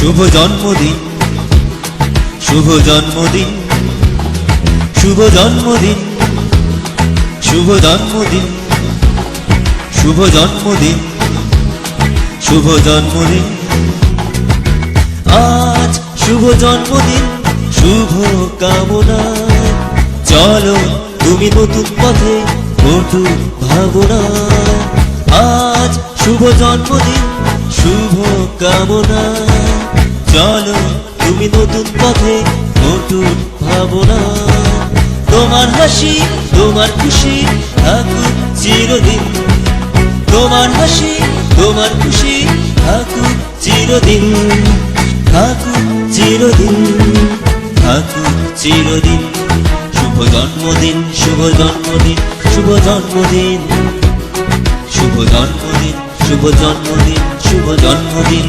শুভ জন্মদিন। শুভ জন্মদিন। শুভ জন্মদিন। শুভ জন্মদিন। শুভ জন্মদিন। শুভ জন্মদিন। আজ শুভ জন্মদিন। শুভ কামনা। চলো তুমি নতুন পথে বন্ধু ভাবনা। আজ শুভ জন্মদিন। শুভ কামনা। চলো, তুমি নতুন পথে, নতুন ভাবনা। তোমার হাসি, তোমার খুশি, থাকুক চিরদিন। তোমার হাসি, তোমার খুশি, থাকুক চিরদিন। থাকুক চিরদিন থাকুক চিরদিন। শুভ জন্মদিন শুভ জন্মদিন শুভ জন্মদিন। শুভ জন্মদিন শুভ জন্মদিন শুভ জন্মদিন।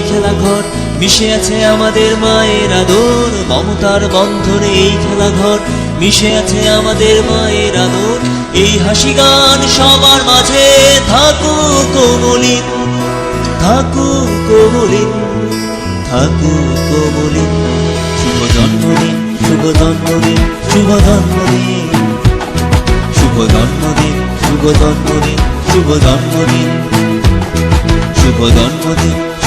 এই খেলা ঘর মিশে আছে আমাদের মায়ের আদর, মমতার বন্ধনে এই খেলা ঘর মিশে আছে আমাদের মায়ের আদর, এই হাসি গান সবার মাঝে থাকু কোমলিন থাকু কোমলিন থাকু কোমলিন, শুভ জন্মদিন শুভ জন্মদিন শুভ জন্মদিন শুভ জন্মদিন শুভ জন্মদিন শুভ জন্মদিন শুভ জন্মদিন।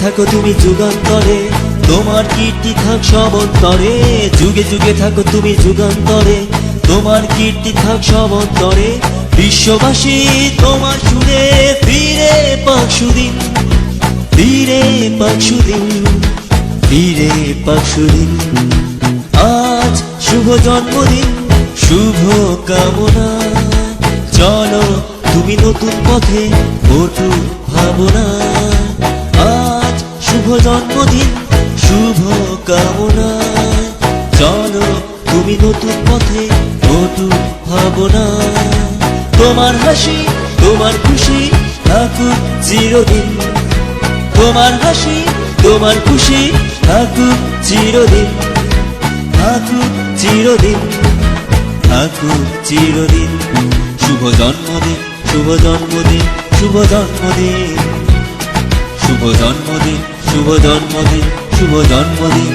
থাকো তুমি যুগান্তরে। তোমার কীর্তি থাক সবন্তরে যুগে যুগে থাকো তুমি যুগান্তরে। তোমার কীর্তি থাক সবন্তরে বিশ্ববাসী, তোমার সুরে ফিরে পাক সুদিন। ফিরে পাক সুদিন। ফিরে পাক সুদিন। আজ শুভ জন্মদিন, শুভ কামনা। চলো তুমি নতুন পথে ভাবনা। শুভ জন্মদিন, শুভ কামনা। চলো, তুমি নতুন পথে ওঠো ভাবনা। তোমার হাসি, তোমার খুশি থাকুক চিরদিন। তোমার হাসি, তোমার খুশি থাকুক চিরদিন। থাকুক চিরদিন। থাকুক চিরদিন। শুভ জন্মদিন শুভ জন্মদিন শুভ জন্মদিন। শুভ জন্মদিন। শুভ জন্মদিন শুভ জন্মদিন।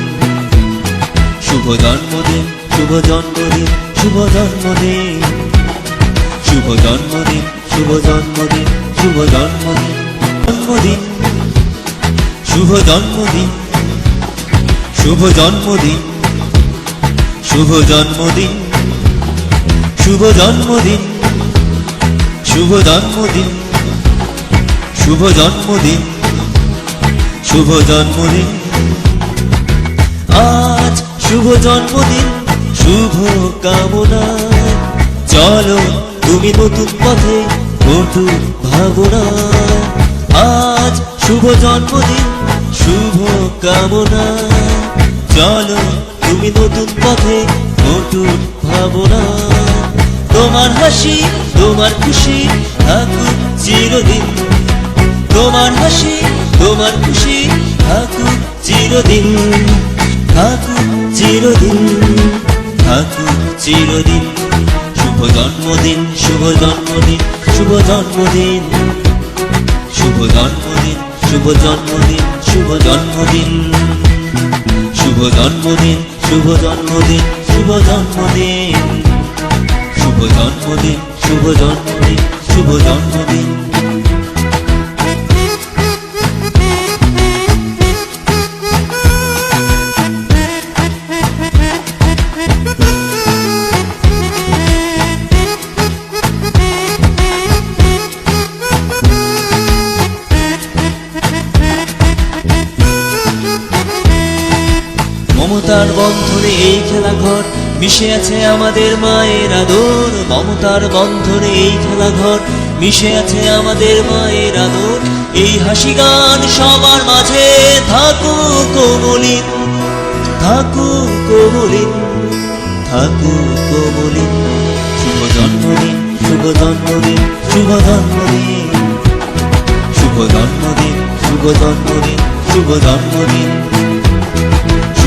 শুভ জন্মদিন শুভ জন্মদিন শুভ জন্মদিন। শুভ জন্মদিন শুভ জন্মদিন শুভ জন্মদিন। জন্মদিন। শুভ জন্মদিন। শুভ জন্মদিন। শুভ জন্মদিন। শুভ জন্মদিন। শুভ জন্মদিন। শুভ জন্মদিন। শুভ জন্মদিন। আজ শুভ জন্মদিন, শুভ কামনা। চলো তুমি নতুন পথে ওঠো ভাবনা। আজ শুভ জন্মদিন, শুভ কামনা। চলো তুমি নতুন পথে নতুন ভাবনা। তোমার হাসি, তোমার খুশি, থাকুক চিরদিন। তোমার হাসি, তোমার খুশি, থাকুক চিরদিন থাকুক চিরদিন থাকুক চিরদিন। শুভ জন্মদিন শুভ জন্মদিন শুভ জন্মদিন। শুভ জন্মদিন শুভ জন্মদিন শুভ জন্মদিন। শুভ জন্মদিন শুভ জন্মদিন শুভ জন্মদিন। শুভ জন্মদিন শুভ জন্মদিন শুভ জন্মদিন। মমতার বন্ধনে এই খেলা ঘর। মিশে আছে আমাদের মায়ের আদর। মমতার বন্ধনে এই খেলা ঘর। মিশে আছে আমাদের মায়ের আদর। এই হাসি গান সবার মাঝে। থাকুক কোমলিন থাকুক কোমলিন থাকুক কোমলিন শুভ জন্মদিন শুভ জন্মদিন শুভ জন্মদিন। শুভ জন্মদিন শুভ জন্মদিন শুভ জন্মদিন।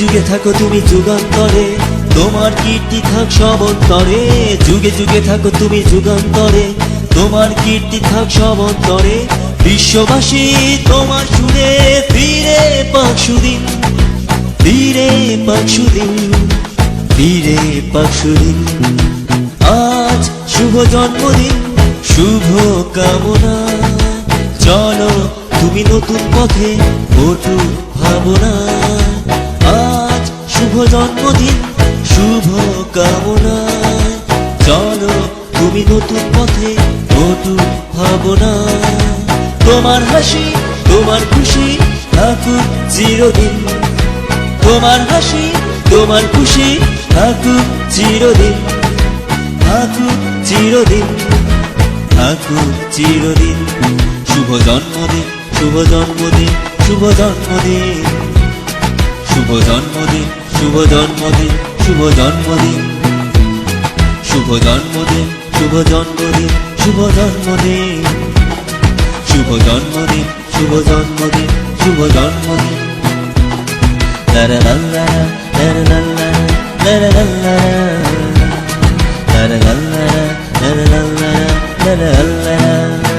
যুগে থাকো তুমি যুগান্তরে। তোমার কীর্তি থাক সবন্তরে। যুগে যুগে থাকো তুমি যুগান্তরে। তোমার কীর্তি থাক সবন্তরে। বিশ্ববাসী, তোমার সুরে ফিরে পাক সুদিন। ফিরে পাক সুদিন। ফিরে পাক সুদিন। আজ শুভ জন্মদিন। শুভ কামনা। চলো তুমি নতুন পথে ওঠো ভাবনা। জন্মদিন, শুভ কামনা। চলো, তুমি নতুন পথে ওঠো ভাবনা তোমার হাসি, তোমার খুশি থাকুক চিরদিন। তোমার হাসি, তোমার খুশি থাকুক চিরদিন। থাকুক চিরদিন। থাকুক চিরদিন। শুভ জন্মদিন শুভ জন্মদিন শুভ জন্মদিন। শুভ জন্মদিন। শুভ জন্মদিন শুভ জন্মদিন। শুভ জন্মদিন শুভ জন্মদিন শুভ জন্মদিন। শুভ জন্মদিন শুভ জন্মদিন শুভ জন্মদিন। লা লা লা লা লা লা লা লা লা লা লা লা